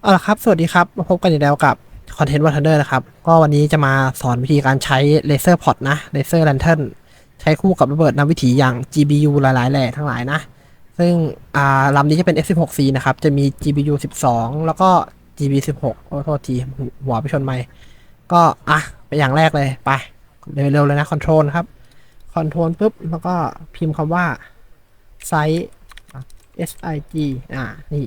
เอาละครับ สวัสดีครับ มาพบกันอีกแล้วกับคอนเทนต์วัฒเดอร์นะครับ ก็วันนี้จะมาสอนวิธีการใช้เลเซอร์พอตนะเลเซอร์แลนเทิร์นใช้คู่กับระเบิดนำวิถีอย่าง GBU หลายๆแหล่ทั้งหลายนะ ซึ่งลำนี้จะเป็น F16C นะครับ จะมี GBU 12 แล้วก็ GB 16โอ้โทษทีหัวไปชนไม่ก็อะไปอย่างแรกเลยไปเร็วๆเลยนะคอนโทรลครับคอนโทรลปุ๊บ แล้วก็พิมพ์คำว่าไซส์ S I G อ่า นี่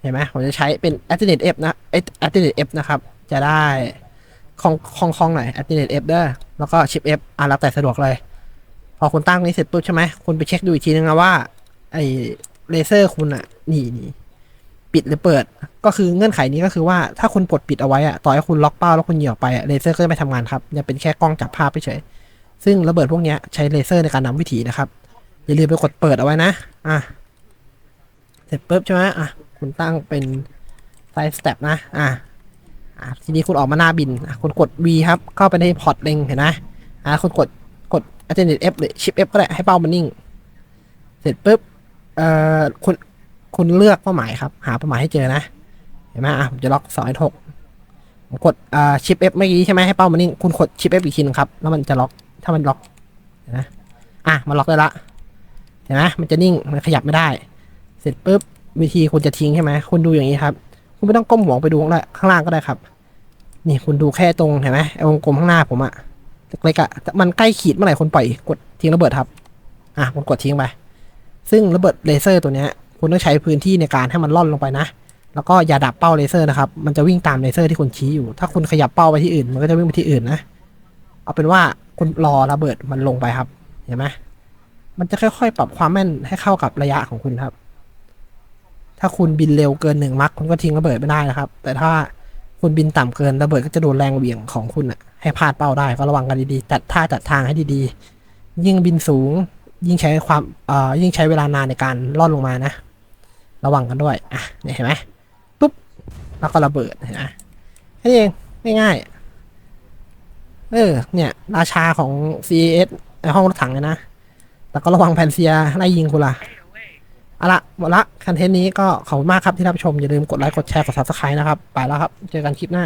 เห็นไหมผมจะใช้เป็น a t t e n a t e F นะ a t t e n a t e F นะครับ จะได้คองคองคองหน่อย a t t e n a t e F เด้อแล้วก็ Shift F อะแล้วแต่สะดวกเลย พอคุณตั้งนี้เสร็จปุ๊บใช่ไหม คุณไปเช็คดูอีกทีนึงนะว่า ไอเลเซอร์คุณอะนี่นี่ปิดหรือเปิด ก็คือเงื่อนไขนี้ก็คือว่าถ้าคุณกดปิดเอาไว้อะต่อให้คุณล็อกเป้าแล้วคุณเหยียบไปเลเซอร์ก็จะไม่ทำงานครับจะเป็นแค่กล้องจับภาพเฉยซึ่งระเบิดพวกนี้ใช้เลเซอร์ในการนำวิถีนะครับอย่าลืมไปกดเปิดเอาไว้นะ อะ ร็จปุ๊บใช่ไหมอะคุณตั้งเป็นไซส์สเต็ปนะอะอะทีนี้คุณออกมาหน้าบินอะคุณกด V ครับ เข้าไปในพอร์ตเล็งเห็นไหมอะคุณกดกด Alternate F หรือ Shift F ก็ได้ให้เป้ามันนิ่ง เสร็จปุ๊บเอ่อคุณคุณเลือกเป้าหมายครับ หาเป้าหมายให้เจอนะ เห็นไหมอะผมจะล็อกสองหกผมกดอ่า Shift F เมื่อกี้ใช่ไหมให้เป้ามันนิ่งคุณกด Shift F อีกทีนึงครับ แล้วมันจะล็อกถ้ามันล็อกเห็นไหมอะมันล็อกได้ละเห็นไหมมันจะนิ่งมันขยับไม่ได้ เสร็จปุ๊บวิธีคุณจะทิ้งใช่ไหมคุณดูอย่างนี้ครับ คุณไม่ต้องก้มหัวไปดูข้างล่างางก็ได้ครับ นี่คุณดูแค่ตรงเห็นไหมไอ้วงกลมข้างหน้าผมอะเล็กๆอะมันใกล้ขีดเมื่อไหร่คุณปล่อยกดทิ้งระเบิดครับ อะคุณกดทิ้งไป ซึ่งระเบิดเลเซอร์ตัวเนี้ย คุณต้องใช้พื้นที่ในการให้มันล่อนลงไปนะ แล้วก็อย่าดับเป้าเลเซอร์นะครับ มันจะวิ่งตามเลเซอร์ที่คุณชี้อยู่ ถ้าคุณขยับเป้าไปที่อื่น มันก็จะวิ่งไปที่อื่นนะ เอาเป็นว่าคุณรอระเบิดมันลงไปครับ เห็นไหมมันจะค่อยๆ ปรับความแม่นให้เข้ากับระยะของคุณครับ ถ้าคุณบินเร็วเกินหนึ่งมักคุณก็ทิ้งระเบิดไม่ได้นะครับ แต่ถ้าคุณบินต่ำเกินระเบิดก็จะโดนแรงเหวี่ยงของคุณอะให้พลาดเป้าได้ก็ระวังกันดีๆจัดท่าจัดทางให้ดีๆ ยิ่งบินสูง ยิ่งใช้ความเอ่อยิ่งใช้เวลานานในการล่อนลงมานะ ระวังกันด้วยอะเนี่ยเห็นไหมปุ๊บแล้วก็ระเบิดเห็นไหมแค่นี้เองง่ายๆเออเนี่ย ราชาของ CAS ในห้องรถถังเลยนะแล้วก็ระวังแพนเซียไล่ยิงคุณล่ะ เอาละหมดละคอนเทนต์นี้ก็ขอบคุณมากครับที่รับชม อย่าลืมกดไลค์ กดแชร์ กด subscribe นะครับ ไปแล้วครับ เจอกันคลิปหน้า